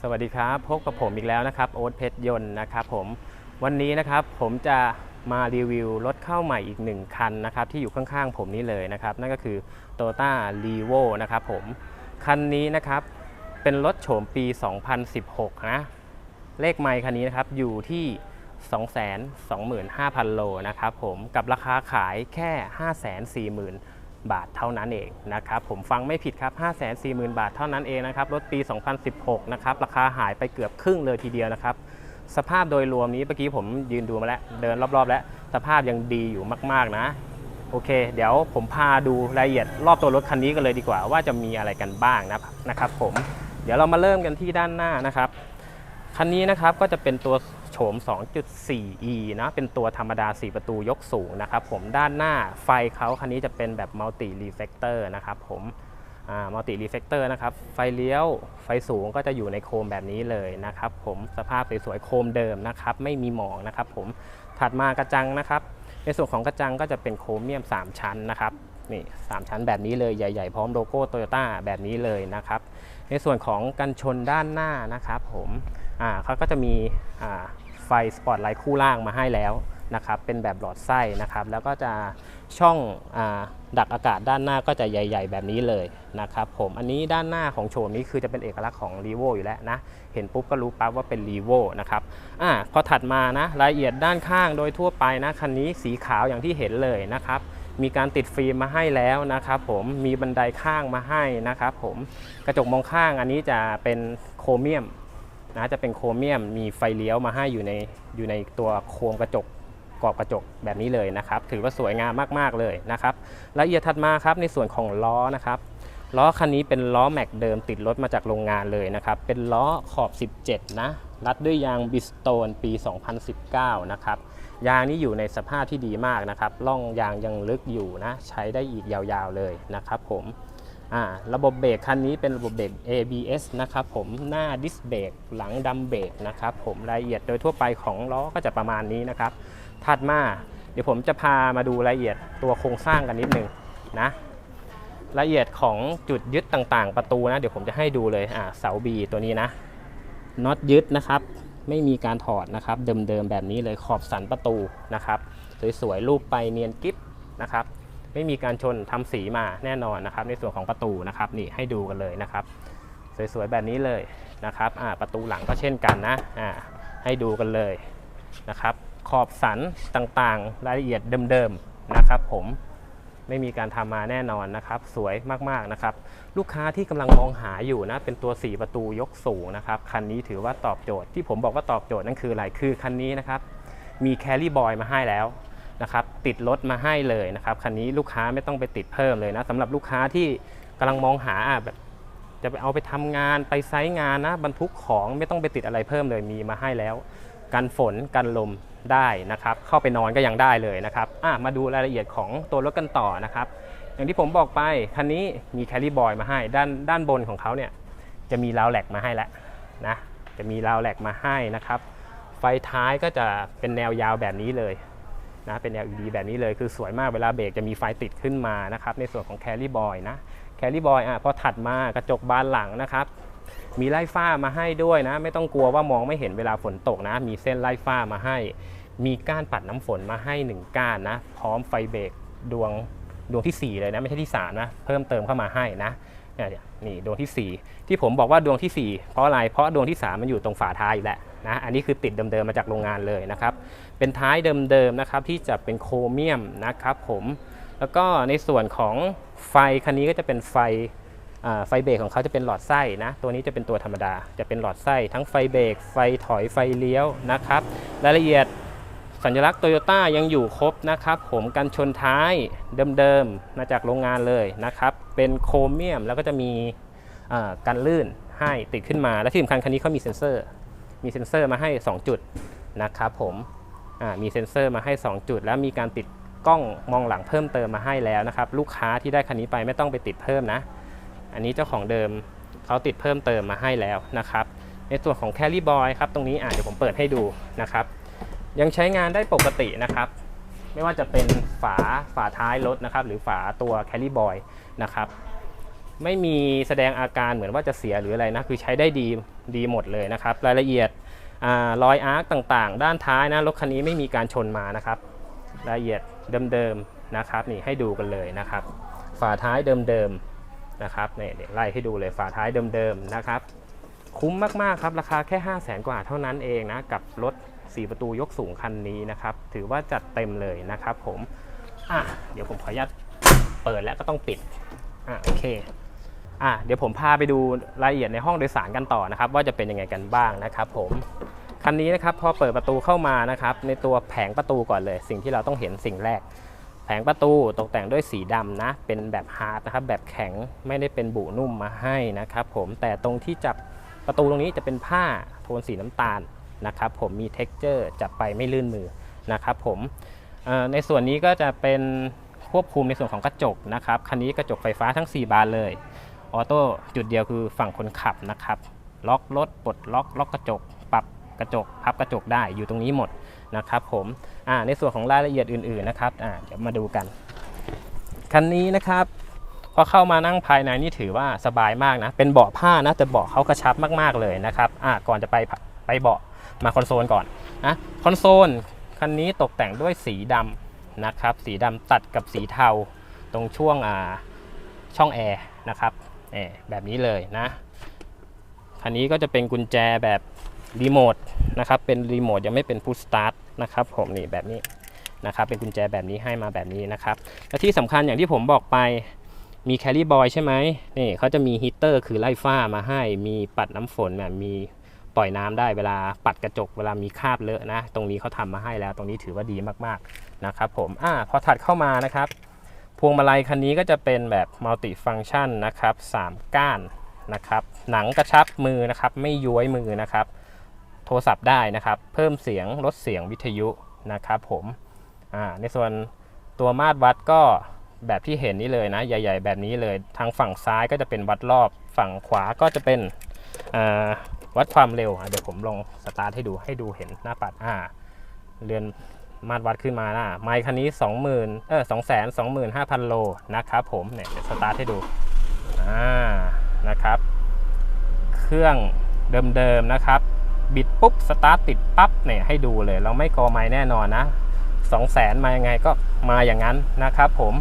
สวัสดีครับ พบกับผมอีกแล้วนะครับ โอ๊ตเพชรยนต์นะครับผมวันนี้นะครับผมจะมารีวิวรถเข้าใหม่อีกหนึ่งคันนะครับที่อยู่ข้างๆผมนี้เลยนะครับ นั่นก็คือ Toyota r e v o นะครับผมคันนี้นะครับเป็นรถโฉมปี 2016 นะ เลขไมค์คันนี้นะครับอยู่ที่225,000 โลนะครับผมกับราคาขายแค่ 540,000 บาทเท่านั้นเองนะครับผมฟังไม่ผิดครับ 540,000 บาทเท่านั้นเองนะครับรถปี 2016 นะครับราคาหายไปเกือบครึ่งเลยทีเดียวนะครับสภาพโดยรวมนี้เมื่อกี้ผมยืนดูมาแล้ว เดินรอบๆ แล้วสภาพยังดีอยู่มากๆนะ โอเค เดี๋ยวผมพาดูรายละเอียดรอบตัวรถคันนี้กันเลยดีกว่า ว่าจะมีอะไรกันบ้างนะนะครับผมเดี๋ยวเรามาเริ่มกันที่ด้านหน้านะครับคันนี้นะครับก็จะเป็นตัว โฉม 2.4e นะ เป็นตัวธรรมดา 4 ประตูยกสูงนะครับผม ด้านหน้าไฟเขาคันนี้จะเป็นแบบมัลติรีเฟกเตอร์นะครับผมมัลติรีเฟกเตอร์นะครับ ไฟเลี้ยว ไฟสูงก็จะอยู่ในโคมแบบนี้เลยนะครับผม สภาพสวยๆ โคมเดิมนะครับ ไม่มีหมองนะครับผม ถัดมากระจังนะครับ ในส่วนของกระจังก็จะเป็นโครเมียม 3 ชั้นนะครับ นี่ 3 ชั้นแบบนี้เลย ใหญ่ ๆ พร้อมโลโก้โตโยต้าแบบนี้เลยนะครับ ในส่วนของกันชนด้านหน้านะครับผม อ่าเขาก็จะมี อ่า ไฟสปอตไลท์คู่ล่างมาให้แล้วนะครับเป็นแบบหลอดไส้นะครับ แล้วก็จะช่องอดักอากาศด้านหน้าก็จะใหญ่ ๆ แบบนี้เลยนะครับผมอันนี้ด้านหน้าของโฉมนี้คือจะเป็นเอกลักษณ์ของ r ีโวอยู่แล้วนะ เห็นปุ๊บก็รู้ปั๊บว่าเป็น r ีโวนะครับอ่าพอถัดมานะรายละเอียดด้านข้างโดยทั่วไปนะ คันนี้สีขาวอย่างที่เห็นเลยนะครับ มีการติดฟิล์มมาให้แล้วนะครับผมมีบันไดข้างมาให้นะครับผมกระจกมองข้างอันนี้จะเป็นโครเมียม นะจะเป็นโครเมียมมีไฟเลี้ยวมาให้อยู่ในอยู่ในตัวโคมกระจกกรอบกระจกแบบนี้เลยนะครับ ถือว่าสวยงามมากๆเลยนะครับละเอียดถัดมาครับในส่วนของล้อนะครับล้อคันนี้เป็นล้อแม็กเดิมติดรถมาจากโรงงานเลยนะครับเป็นล้อขอบ 17 นะรัดด้วยยางบิสโตนปี 2019 นะครับยางนี้อยู่ในสภาพที่ดีมากนะครับล่องยางยังลึกอยู่นะใช้ได้อีกยาวๆเลยนะครับผม อ่าระบบเบรกคันนี้เป็นระบบเบรก ABS นะครับผมหน้าดิสเบรกหลังดัมเบรกนะครับผมรายละเอียดโดยทั่วไปของล้อก็จะประมาณนี้นะครับถัดมาเดี๋ยวผมจะพามาดูรายละเอียดตัวโครงสร้างกันนิดนึงนะรายละเอียดของจุดยึดต่างๆ ประตูนะ เดี๋ยวผมจะให้ดูเลยอ่าเสาบีตัวนี้นะน็อตยึดนะครับ ไม่มีการถอดนะครับ เดิมๆแบบนี้เลยขอบสันประตูนะครับ สวยๆรูปไปเนียนกิ๊บนะครับ ไม่มีการชนทำสีมาแน่นอนนะครับ ในส่วนของประตูนะครับนี่ให้ดูกันเลยนะครับ สวยๆแบบนี้เลยนะครับประตูหลังก็เช่นกันนะให้ดูกันเลยนะครับ ขอบสันต่างๆ รายละเอียดเดิมๆนะครับ ผมไม่มีการทำมาแน่นอนนะครับ สวยมากๆนะครับ ลูกค้าที่กำลังมองหาอยู่นะ เป็นตัว 4 ประตูยกสูงนะครับ คันนี้ถือว่าตอบโจทย์ที่ผมบอกว่าตอบโจทย์นั่นคืออะไรคือคันนี้นะครับ มีแคลรี่บอยมาให้แล้ว นะครับติดรถมาให้เลยนะครับคันนี้ลูกค้าไม่ต้องไปติดเพิ่มเลยนะสำหรับลูกค้าที่กำลังมองหาแบบจะไปเอาไปทำงานไปไซต์งานนะบรรทุกของไม่ต้องไปติดอะไรเพิ่มเลยมีมาให้แล้ว กันฝนกันลมได้นะครับเข้าไปนอนก็ยังได้เลยนะครับมาดูรายละเอียดของตัวรถกันต่อนะครับอย่างที่ผมบอกไปคันนี้มีแคลรี่บอยมาให้ด้านด้านบนของเขาเนี่ยจะมีราวแหลกมาให้แล้วนะจะมีราวแหลกมาให้นะครับไฟท้ายก็จะเป็นแนวยาวแบบนี้เลย นะเป็น LED แบบนี้เลยคือสวยมากเวลาเบรกจะมีไฟติดขึ้นมานะครับในส่วนของแคลรี่บอยนะแคลรี่บอยอะพอถัดมากระจกบานหลังนะครับมีไล่ฝ้ามาให้ด้วยนะ ไม่ต้องกลัวว่ามองไม่เห็นเวลาฝนตกนะ มีเส้นไล่ฝ้ามาให้ มีก้านปัดน้ำฝนมาให้ 1 ก้านนะ พร้อมไฟเบรกดวงดวงที่ 4 เลยนะ ไม่ใช่ที่ 3 นะ เพิ่มเติมเข้ามาให้นะนี่ดวงที่ 4 ที่ผมบอกว่าดวงที่ 4 เพราะอะไรเพราะดวงที่ 3 มันอยู่ตรงฝาท้ายแหละ นะอันนี้คือติดเดิมๆมาจากโรงงานเลยนะครับเป็นท้ายเดิมๆนะครับที่จะเป็นโครเมียมนะครับผมแล้วก็ในส่วนของไฟคันนี้ก็จะเป็นไฟไฟเบรกของเขาจะเป็นหลอดไส้นะ ตัวนี้จะเป็นตัวธรรมดา จะเป็นหลอดไส้ทั้งไฟเบรกไฟถอยไฟเลี้ยวนะครับ รายละเอียดสัญลักษณ์โตโยต้ายังอยู่ครบนะครับ ผมกันชนท้ายเดิมๆมาจากโรงงานเลยนะครับ เป็นโครเมียมแล้วก็จะมีอ่ากันลื่นให้ติดขึ้นมา และที่สำคัญคันนี้เขามีเซ็นเซอร์ มีเซ็นเซอร์มาให้ 2 จุดนะครับผมมีเซ็นเซอร์มาให้ 2 จุด แล้วมีการติดกล้องมองหลังเพิ่มเติมมาให้แล้วนะครับ ลูกค้าที่ได้คันนี้ไปไม่ต้องไปติดเพิ่มนะ อันนี้เจ้าของเดิมเขาติดเพิ่มเติมมาให้แล้วนะครับ ในส่วนของแคลรี่บอยครับตรงนี้อะเดี๋ยวผมเปิดให้ดูนะครับ ยังใช้งานได้ปกตินะครับไม่ว่าจะเป็นฝาฝาท้ายรถนะครับ หรือฝาตัวแคลรี่บอยนะครับ ไม่มีแสดงอาการเหมือนว่าจะเสียหรืออะไรนะ คือใช้ได้ดี ดีหมดเลยนะครับ รายละเอียดอรอยอาร์คต่างๆ ด้านท้ายนะรถคันนี้ไม่มีการชนมานะครับ รายละเอียดเดิมๆนะครับนี่ให้ดูกันเลยนะครับ ฝาท้ายเดิมๆนะครับเนี่ยไล่ให้ดูเลยฝาท้ายเดิมๆนะครับ คุ้มมากๆครับราคาแค่ 5 0 0แสนกว่าเท่านั้นเองนะกับรถ 4 ประตูยกสูงคันนี้นะครับ ถือว่าจัดเต็มเลยนะครับผมอะเดี๋ยวผมขออนุญาตเปิดแล้วก็ต้องปิดอะโอเค อะเดี๋ยวผมพาไปดูรายละเอียดในห้องโดยสารกันต่อนะครับ ว่าจะเป็นยังไงกันบ้างนะครับผมคันนี้นะครับพอเปิดประตูเข้ามานะครับ ในตัวแผงประตูก่อนเลย สิ่งที่เราต้องเห็นสิ่งแรก แผงประตูตกแต่งด้วยสีดำนะ เป็นแบบฮาร์ดนะครับ แบบแข็งไม่ได้เป็นบุนุ่มมาให้นะครับ ผมแต่ตรงที่จับประตูตรงนี้จะเป็นผ้าโทนสีน้ำตาลนะครับ ผมมี t e x t อร์จับไปไม่ลื่นมือนะครับผมในส่วนนี้ก็จะเป็นควบคุมในส่วนของกระจกนะครับคันนี้กระจกไฟฟ้าทั้ง 4 บานเลย ออโต้จุดเดียวคือฝั่งคนขับนะครับ ล็อกรถปลดล็อกล็อกกระจก ปรับกระจก พับกระจกได้อยู่ตรงนี้หมดนะครับผมในส่วนของรายละเอียดอื่นๆนะครับเดี๋ยวมาดูกัน คันนี้นะครับพอเข้ามานั่งภายในนี่ถือว่าสบายมากนะ เป็นเบาะผ้านะแต่เบาะเขากระชับมากๆเลยนะครับก่อนจะไปไปเบาะมาคอนโซลก่อนนะคอนโซลคันนี้ตกแต่งด้วยสีดำนะครับ สีดำตัดกับสีเทาตรงช่วงช่องแอร์นะครับ แอร์แบบนี้เลยนะคันนี้ก็จะเป็นกุญแจแบบรีโมทนะครับ เป็นรีโมทยังไม่เป็นพุชสตาร์ทนะครับผมนี่แบบนี้นะครับ เป็นกุญแจแบบนี้ให้มาแบบนี้นะครับ และที่สำคัญอย่างที่ผมบอกไปมีแคล r ่บอยใช่ไหมนี่เขาจะมีฮีเตอร์คือไล่ฝ้ามาให้ มีปัดน้ำฝนแบบมีปล่อยน้ำได้เวลาปัดกระจกเวลามีคราบเลอะนะ ตรงนี้เขาทำมาให้แล้ว ตรงนี้ถือว่าดีมากๆนะครับผมอ่าพอถัดเข้ามานะครับ พวงมาลัยคันนี้ก็จะเป็นแบบมัลติฟังชันนะครับ 3 ก้านนะครับ หนังกระชับมือนะครับ ไม่ย้วยมือนะครับ โทรศัพท์ได้นะครับ เพิ่มเสียงลดเสียงวิทยุนะครับผมในส่วนตัวมาตรวัดก็แบบที่เห็นนี่เลยนะ ใหญ่ ๆ แบบนี้เลย ทางฝั่งซ้ายก็จะเป็นวัดรอบ ฝั่งขวาก็จะเป็นวัดความเร็ว เดี๋ยวผมลองสตาร์ทให้ดูให้ดูเห็นหน้าปัดอ่าเรือน มาตรวัดขึ้นมานะไมค์คันนี้ 20,000เออ225,000 โลนะครับผมเนี่ยสตาร์ทให้ดูอ่านะครับ เครื่องเดิมๆนะครับ บิดปุ๊บสตาร์ทติดปั๊บเนี่ยให้ดูเลย เราไม่กอไม้แน่นอนนะ200,000มายังไงก็มาอย่างนั้นนะครับผม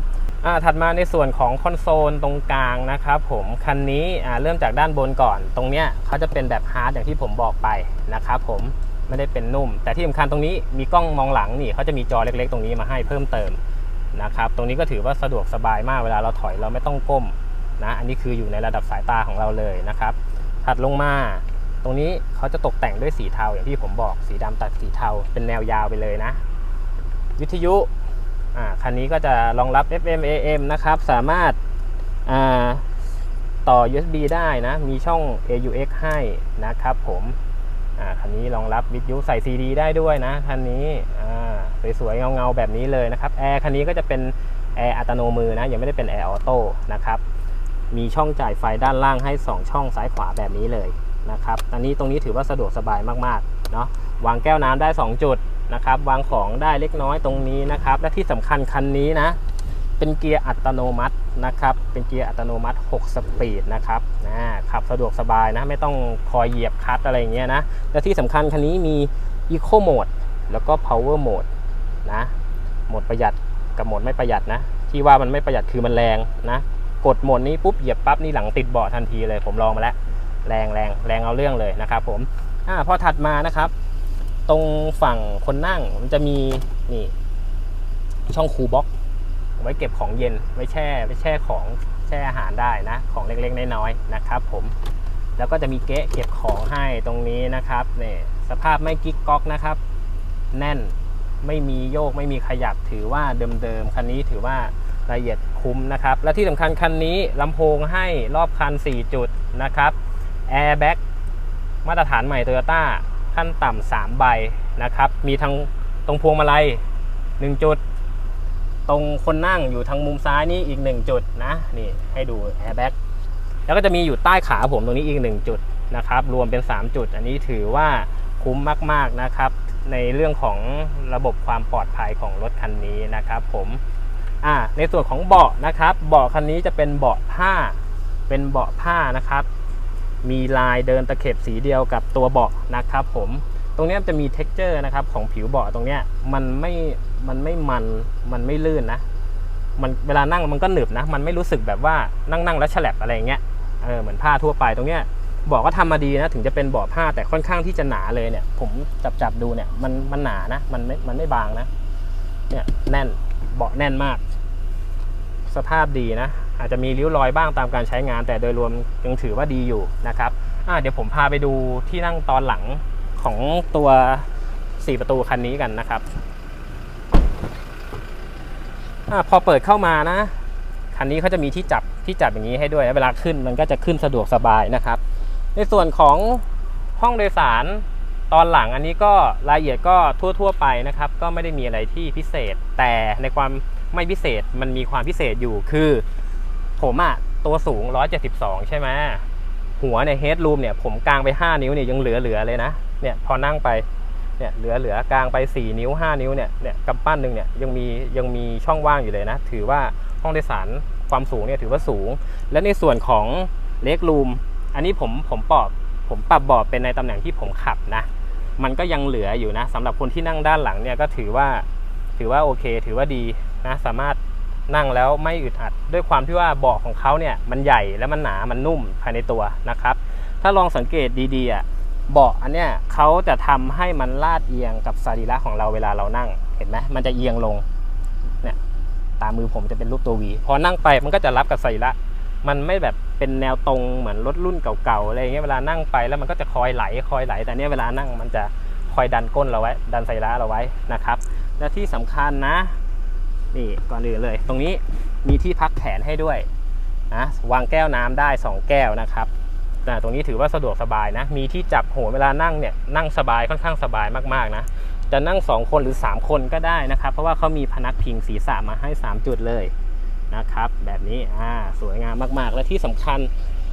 อ่าถัดมาในส่วนของคอนโซลตรงกลางนะครับผมคันนี้อ่าเริ่มจากด้านบนก่อน ตรงเนี้ยเขาจะเป็นแบบฮาร์ดอย่างที่ผมบอกไปนะครับผม ไม่ได้เป็นนุ่ม แต่ที่สำคัญตรงนี้มีกล้องมองหลังนี่เขาจะมีจอเล็กๆ ตรงนี้มาให้เพิ่มเติมนะครับ ตรงนี้ก็ถือว่าสะดวกสบายมากเวลาเราถอยเราไม่ต้องก้มนะ อันนี้คืออยู่ในระดับสายตาของเราเลยนะครับ ถัดลงมา ตรงนี้เขาจะตกแต่งด้วยสีเทาอย่างที่ผมบอกสีดำตัดสีเทาเป็นแนวยาวไปเลยนะ วิทยุอ่าคันนี้ก็จะรองรับ FM AM นะครับ สามารถอ่าต่อ USB ได้นะ มีช่อง AUX ให้นะครับผม อ่าคันนี้รองรับวิทยุใส่ CD ได้ด้วยนะคันนี้อ่าสวยๆเงาๆแบบนี้เลยนะครับแอร์คันนี้ก็จะเป็นแอร์อัตโนมือนะยังไม่ได้เป็นแอร์ออโต้นะครับมีช่องจ่ายไฟด้านล่างให้ 2 ช่องซ้ายขวาแบบนี้เลยนะครับอันนี้ตรงนี้ถือว่าสะดวกสบายมากๆเนาะวางแก้วน้ำได้ 2 จุดนะครับวางของได้เล็กน้อยตรงนี้นะครับและที่สำคัญคันนี้นะเป็นเกียร์อัตโนมัตินะครับ เป็นเกียร์อัตโนมัติ 6 สปีดนะครับนะขับสะดวกสบายนะ ไม่ต้องคอยเหยียบคลัตช์อะไรอย่างเงี้ยนะ และที่สำคัญคันนี้มี Eco Mode แล้วก็ Power Mode นะโหมดประหยัดกับโหมดไม่ประหยัดนะ ที่ว่ามันไม่ประหยัดคือมันแรงนะ กดโหมดนี้ปุ๊บเหยียบปั๊บนี่หลังติดเบาะทันทีเลยผมลองมาแล้วแรงแรงแรงเอาเรื่องเลยนะครับผมอ่าพอถัดมานะครับ ตรงฝั่งคนนั่งมันจะมีนี่ช่องคูลบ็อก ไว้เก็บของเย็นไว้แช่ไว้แช่ของแช่อาหารได้นะ ของเล็กๆน้อยๆนะครับ ผม แล้วก็จะมีเก๊ะเก็บของให้ตรงนี้นะครับเนี่ยสภาพไม่กิ๊กก๊อกนะครับ แน่นไม่มีโยกไม่มีขยับถือว่าเดิมๆคันนี้ถือว่าละเอียดคุ้มนะครับ และที่สำคัญคันนี้ลำโพงให้รอบคัน 4 จุดนะครับแอร์แบ็กมาตรฐานใหม่โตโยต้าขั้นต่ำ3ใบนะครับ มีทั้งตรงพวงมาลัย 1 จุด ตรงคนนั่งอยู่ทางมุมซ้ายนี่อีก1จุดนะนี่ให้ดูแอร์แบ็กแล้วก็จะมีอยู่ใต้ขาผมตรงนี้อีก1จุดนะครับ รวมเป็น 3 จุด อันนี้ถือว่าคุ้มมากๆนะครับ ในเรื่องของระบบความปลอดภัยของรถคันนี้นะครับ ผมอ่าในส่วนของเบาะนะครับ เบาะคันนี้จะเป็นเบาะผ้า เป็นเบาะผ้านะครับ มีลายเดินตะเข็บสีเดียวกับตัวเบาะนะครับ ผมตรงนี้จะมี t e x t อร์นะครับของผิวเบาะตรงนี้มันไม่ มันไม่มัน มันไม่ลื่นนะ มันเวลานั่งมันก็หนึบนะ มันไม่รู้สึกแบบว่านั่งนั่งแล้วฉลับอะไรอย่างเงี้ย เออเหมือนผ้าทั่วไปตรงเนี้ยเบอกก็ทำมาดีนะถึงจะเป็นเบาะผ้าแต่ค่อนข้างที่จะหนาเลยเนี่ย ผมจับจับดูเนี่ยมันมันหนานะ มันไม่มันไม่บางนะ เนี่ยแน่นเบาะแน่นมาก สภาพดีนะ อาจจะมีริ้วรอยบ้างตามการใช้งาน แต่โดยรวมยังถือว่าดีอยู่นะครับอะเดี๋ยวผมพาไปดูที่นั่งตอนหลังของตัว 4 ประตูคันนี้กันนะครับ อะพอเปิดเข้ามานะ คันนี้เขาจะมีที่จับที่จับอย่างนี้ให้ด้วยเวลาขึ้นมันก็จะขึ้นสะดวกสบายนะครับ ในส่วนของห้องโดยสารตอนหลังอันนี้ก็รายละเอียดก็ทั่ว ๆ ไปนะครับ ก็ไม่ได้มีอะไรที่พิเศษ แต่ในความไม่พิเศษมันมีความพิเศษอยู่คือ ผมอะตัวสูง 172 ใช่ไหมหัวในเฮดรูมเนี่ยผมกางไป 5 นิ้วเนี่ยยังเหลือๆเลยนะเนี่ยพอนั่งไป เนี่ยเหลือเหลือกลางไป 4 นิ้ว 5 นิ้วเนี่ยเนี่ยกำปั้นหนึ่งเนี่ยยังมียังมีช่องว่างอยู่เลยนะ ถือว่าห้องโดยสารความสูงเนี่ยถือว่าสูง และในส่วนของเล็กรูมอันนี้ผมผมปรับผมปรับเบาะเป็นในตำแหน่งที่ผมขับนะ มันก็ยังเหลืออยู่นะสำหรับคนที่นั่งด้านหลังเนี่ยก็ถือว่าถือว่าโอเค ถือว่าดีนะสามารถนั่งแล้วไม่อึดอัด ด้วยความที่ว่าเบาะของเขาเนี่ยมันใหญ่และมันหนามันนุ่มภายในตัวนะครับ ถ้าลองสังเกตดีๆอะ เบาะอันเนี้ยเขาจะทำให้มันลาดเอียงกับสรีระของเราเวลาเรานั่งเห็นไหมมันจะเอียงลงเนี่ยตามมือผมจะเป็นรูปตัววีพอนั่งไปมันก็จะรับกับสรีระมันไม่แบบเป็นแนวตรงเหมือนรถรุ่นเก่าๆอะไรเงี้ยเวลานั่งไปแล้วมันก็จะคอยไหลคอยไหล แต่เนี้ยเวลานั่งมันจะคอยดันก้นเราไว้ ดันไซระเราไว้นะครับ และที่สำคัญนะนี่ก่อนอื่นเลย ตรงนี้มีที่พักแขนให้ด้วยนะวางแก้วน้ำได้ 2 แก้วนะครับ แต่ตรงนี้ถือว่าสะดวกสบายนะ มีที่จับโหนเวลานั่งเนี่ยนั่งสบายค่อนข้างสบายมากๆนะ จะนั่ง 2 คนหรือ 3 คนก็ได้นะครับ เพราะว่าเขามีพนักพิงศีรษะมาให้ 3 จุดเลยนะครับ แบบนี้อ่าสวยงามมากๆ และที่สำคัญ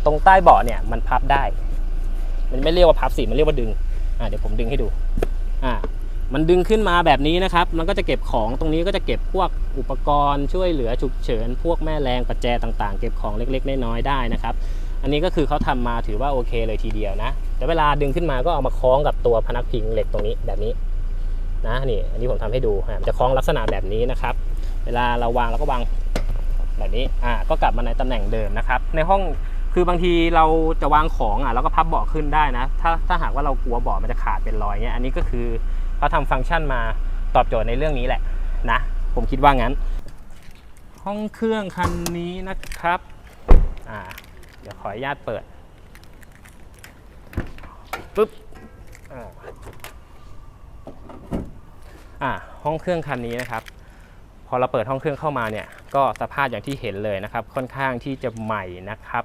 ตรงใต้เบาะเนี่ยมันพับได้ มันไม่เรียกว่าพับสิมันเรียกว่าดึงอ่าเดี๋ยวผมดึงให้ดูอ่ามันดึงขึ้นมาแบบนี้นะครับ มันก็จะเก็บของตรงนี้ก็จะเก็บพวกอุปกรณ์ช่วยเหลือฉุกเฉิน พวกแม่แรงปัจแจต่างๆ เก็บของเล็กๆ น้อยๆได้นะครับ อันนี้ก็คือเขาทำมาถือว่าโอเคเลยทีเดียวนะ แต่เวลาดึงขึ้นมาก็เอามาคล้องกับตัวพนักพิงเหล็กตรงนี้แบบนี้นะนี่อันนี้ผมทำให้ดูมันจะคล้องลักษณะแบบนี้นะครับ เวลาเราวางเราก็วางแบบนี้อ่าก็กลับมาในตำแหน่งเดิมนะครับ ในห้องคือบางทีเราจะวางของอะเราก็พับเบาะขึ้นได้นะ ถ้าถ้าหากว่าเรากลัวเบาะมันจะขาดเป็นรอยเงี้ยอันนี้ก็คือเขาทำฟังก์ชันมาตอบโจทย์ในเรื่องนี้แหละนะ ผมคิดว่างั้น ห้องเครื่องคันนี้นะครับอ่า เดี๋ยวขออนุญาตเปิดปึ๊บอ่าอ่าห้องเครื่องคันนี้นะครับ พอเราเปิดห้องเครื่องเข้ามาเนี่ย ก็สภาพอย่างที่เห็นเลยนะครับ ค่อนข้างที่จะใหม่นะครับ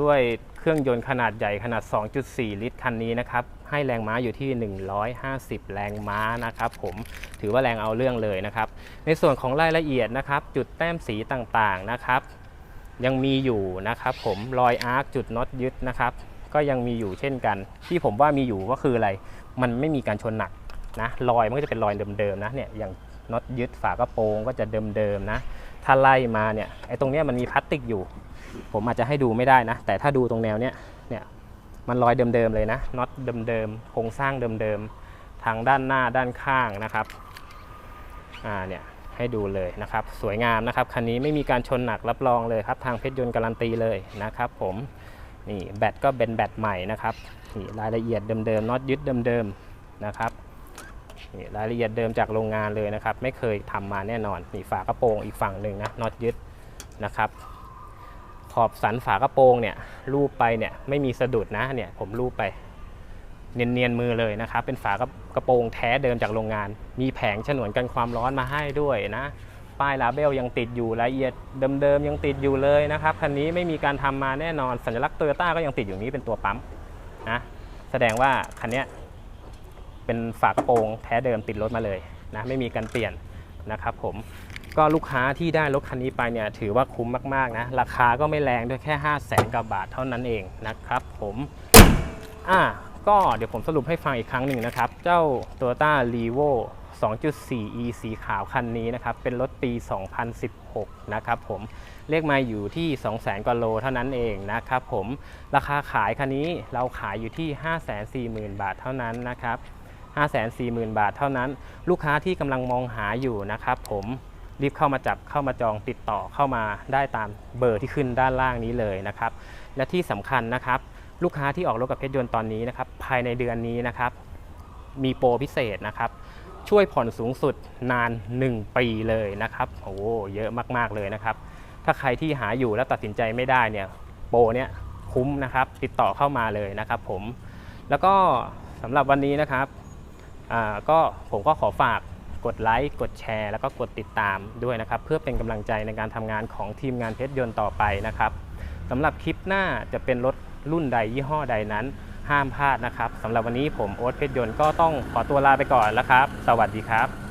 ด้วยเครื่องยนต์ขนาดใหญ่ขนาด 2.4 ลิตรคันนี้นะครับ ให้แรงม้าอยู่ที่ 150 แรงม้านะครับ ผมถือว่าแรงเอาเรื่องเลยนะครับ ในส่วนของรายละเอียดนะครับ จุดแต้มสีต่างๆนะครับ ยังมีอยู่นะครับผมรอยอาร์คจุดน็อตยึดนะครับก็ยังมีอยู่เช่นกัน ที่ผมว่ามีอยู่ก็คืออะไร มันไม่มีการชนหนักนะรอยมันก็จะเป็นรอยเดิมๆนะเนี่ยอย่างน็อตยึดฝากระโปรงก็จะเดิมๆนะถ้าไล่มาเนี่ยไอ้ตรงเนี้ยมันมีพลาสติกอยู่ ผมอาจจะให้ดูไม่ได้นะ แต่ถ้าดูตรงแนวเนี้ยเนี่ยมันรอยเดิมๆเลยนะน็อตเดิมๆโครงสร้างเดิมๆทางด้านหน้าด้านข้างนะครับอ่าเนี่ย ให้ดูเลยนะครับ สวยงามนะครับคันนี้ไม่มีการชนหนักรับรองเลยครับ ทางเพชรยนต์การันตีเลยนะครับ ผมนี่แบตก็เป็นแบตใหม่นะครับนี่รายละเอียดเดิมๆน็อตยึดเดิมๆนะครับนี่รายละเอียดเดิมจากโรงงานเลยนะครับ ไม่เคยทำมาแน่นอนนี่ฝากระโปรงอีกฝั่งหนึ่งนะน็อตยึดนะครับ ขอบสันฝากระโปรงเนี่ยรูปไปเนี่ยไม่มีสะดุดนะเนี่ยผมรูปไป เนียนๆมือเลยนะครับ เป็นฝากระกระโปรงแท้เดิมจากโรงงาน มีแผงฉนวนกันความร้อนมาให้ด้วยนะป้ายลาเบลยังติดอยู่รายละเอียดเดิมๆยังติดอยู่เลยนะครับคันนี้ไม่มีการทำมาแน่นอนสัญลักษณ์โตโยต้าก็ยังติดอยู่นี้เป็นตัวปั๊มนะแสดงว่าคันนี้เป็นฝากระโปรงแท้เดิมติดรถมาเลยนะไม่มีการเปลี่ยนนะครับผมก็ลูกค้าที่ได้รถคันนี้ไปเนี่ยถือว่าคุ้มมากๆนะราคาก็ไม่แรงด้วยแค่ 5 0 0แสนกว่าบาทเท่านั้นเองนะครับผมอ่า ก็เดี๋ยวผมสรุปให้ฟังอีกครั้งหนึ่งนะครับ เจ้า Toyota r e v o 2.4e สีขาวคันนี้นะครับ เป็นรถปี 2016 นะครับผมเลขมาอยู่ที่ 200,000 กว่าโลเท่านั้นเองนะครับผมราคาขายคันนี้เราขายอยู่ที่ 540,000 บาทเท่านั้นนะครับ 540,000 บาทเท่านั้น ลูกค้าที่กำลังมองหาอยู่นะครับผมรีบเข้ามาจับเข้ามาจองติดต่อเข้ามาได้ตามเบอร์ที่ขึ้นด้านล่างนี้เลยนะครับ และที่สำคัญนะครับ ลูกค้าที่ออกรถกับเพชรยนต์ตอนนี้นะครับภายในเดือนนี้นะครับมีโปรพิเศษนะครับช่วยผ่อนสูงสุดนาน 1 ปีเลยนะครับโอ้โหเยอะมากๆเลยนะครับ ถ้าใครที่หาอยู่แล้วตัดสินใจไม่ได้เนี่ยโปรเนี้ยคุ้มนะครับ ติดต่อเข้ามาเลยนะครับผมแล้วก็สำหรับวันนี้นะครับอ่าก็ผมก็ขอฝากกดไลค์กดแชร์ แล้วก็กดติดตามด้วยนะครับ เพื่อเป็นกำลังใจในการทำงานของทีมงานเพชรยนต์ต่อไปนะครับสำหรับคลิปหน้าจะเป็นรถ รุ่นใดยี่ห้อใดนั้น ห้ามพลาดนะครับสำหรับวันนี้ผมโอ๊ตเพชรยนต์ก็ต้องขอตัวลาไปก่อนแล้วครับ สวัสดีครับ